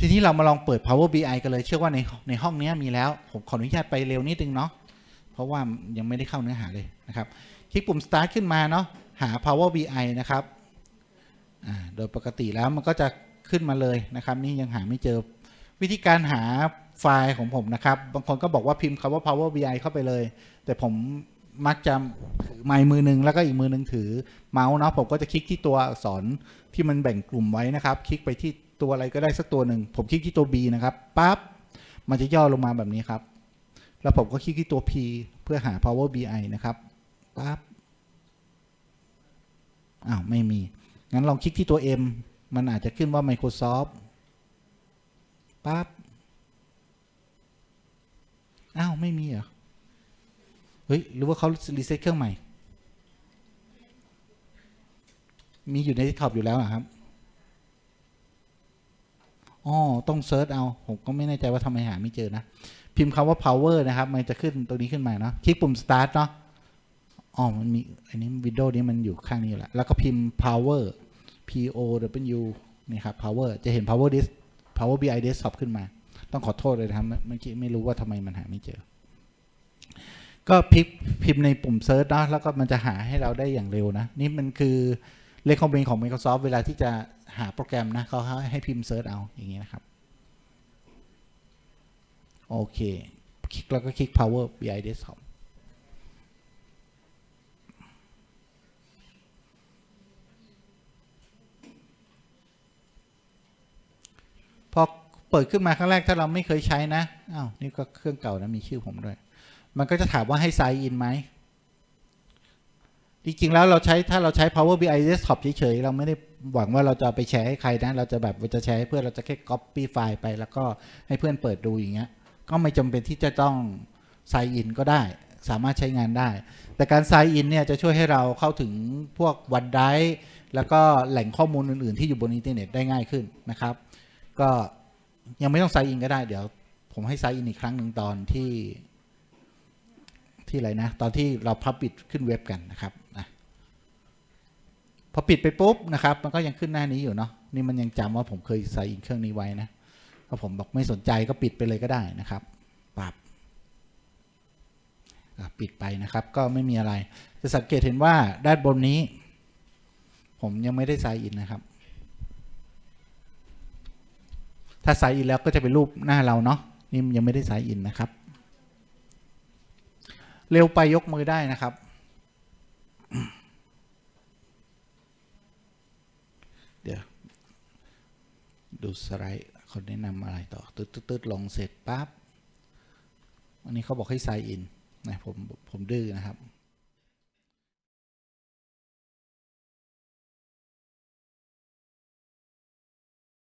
ทีนี้เรามาลองเปิด Power BI กันเลยเชื่อว่าในในห้องนี้มีแล้ว ผมขออนุญาตไปเร็วนิดนึงเนาะเพราะว่ายังไม่ได้เข้าเนื้อหาเลยนะครับ คลิกปุ่ม start ขึ้นมาเนาะหา Power BI นะครับโดยปกติแล้วมันก็จะขึ้นมาเลยนะครับ นี่ยังหาไม่เจอวิธีการหาไฟล์ของผมนะครับ บางคนก็บอกว่าพิมพ์คำว่า Power BI เข้าไปเลย แต่ผมมักจะถือไม้มือหนึ่งแล้วก็อีกมือหนึ่งถือเมาส์เนาะผมก็จะคลิกที่ตัวอักษรที่มันแบ่งกลุ่มไว้นะครับ คลิกไปที่ ตัวอะไรก็ได้สักตัวหนึ่ง ผมคลิกที่ตัว B นะครับปั๊บมันจะย่อลงมาแบบนี้ครับ แล้วผมก็คลิกที่ตัว P เพื่อหา Power BI นะครับปั๊บอ้าวไม่มี งั้นลองคลิกที่ตัว M มันอาจจะขึ้นว่า Microsoft ปั๊บอ้าวไม่มีเหรอ เฮ้ย หรือว่าเขารีเซ็ตเครื่องใหม่ มีอยู่ในท็อปอยู่แล้วเหรอครับ อ๋อต้องเซิร์ชเอา ผมก็ไม่แน่ใจว่าทำไมหาไม่เจอนะ พิมพ์คำว่า power นะครับ มันจะขึ้นตรงนี้ขึ้นมาเนาะ คลิกปุ่ม start เนาะ อ๋อ มันมี อันนี้วินโดว์นี้มันอยู่ข้างนี้อยู่แล้ว แล้วก็พิมพ์ power p o w นี่ครับ power จะเห็น power disk power bi desktop ขึ้นมา ต้องขอโทษเลยนะครับเมื่อกี้ไม่รู้ว่าทำไมมันหาไม่เจอ ก็พิมพ์ในปุ่ม search เนอะแล้วก็มันจะหาให้เราได้อย่างเร็วนะ นี่มันคือ เลขคอมเมนของ Microsoft เวลาที่จะหาโปรแกรมนะเขาให้พิมพ์ search เอาอย่างนี้นะครับ โอเคคลิกแล้วก็คลิก power bi desktop พอเปิดขึ้นมาครั้งแรกถ้าเราไม่เคยใช้นะ อ้าว นี่ก็เครื่องเก่านะ มีชื่อผมด้วย มันก็จะถามว่าให้ sign in ไหม จริงๆแล้วเราใช้ถ้าเราใช้ Power BI Desktop เฉยๆ เราไม่ได้หวังว่าเราจะไปแชร์ให้ใครนะ เราจะแบบเราจะแชร์ให้เพื่อนเราจะแค่ copy ไฟล์ไป แล้วก็ให้เพื่อนเปิดดูอย่างเงี้ย ก็ไม่จำเป็นที่จะต้อง sign in ก็ได้ สามารถใช้งานได้ แต่การ sign in เนี่ยจะช่วยให้เราเข้าถึงพวกวันไดแล้วก็แหล่งข้อมูลอื่นๆ ที่อยู่บนอินเทอร์เน็ตได้ง่ายขึ้นนะครับ ก็ยังไม่ต้อง sign in ก็ได้เดี๋ยว ผมให้ sign in อีกครั้งหนึ่งตอนที่ที่อะไรนะ ตอนที่เราพับปิดขึ้นเว็บกันนะครับ พอปิดไปปุ๊บนะครับ มันก็ยังขึ้นหน้านี้อยู่เนาะนี่มันยังจำว่าผมเคยใส่อินเครื่องนี้ไว้นะถ้าผมบอกไม่สนใจก็ปิดไปเลยก็ได้นะครับปรับปิดไปนะครับ ก็ไม่มีอะไร จะสังเกตเห็นว่าด้านบนนี้ ผมยังไม่ได้ใส่อินนะครับ ถ้าใส่อินแล้วก็จะเป็นรูปหน้าเราเนาะนี่ยังไม่ได้ใส่อินนะครับ เร็วไปยกมือได้นะครับ เดี๋ยวดูสไลด์เขาแนะนำอะไรต่อตืดตืดๆลงเสร็จปั๊บอันนี้เขาบอกให้ไซน์อินนะผมผมดื้อนะครับ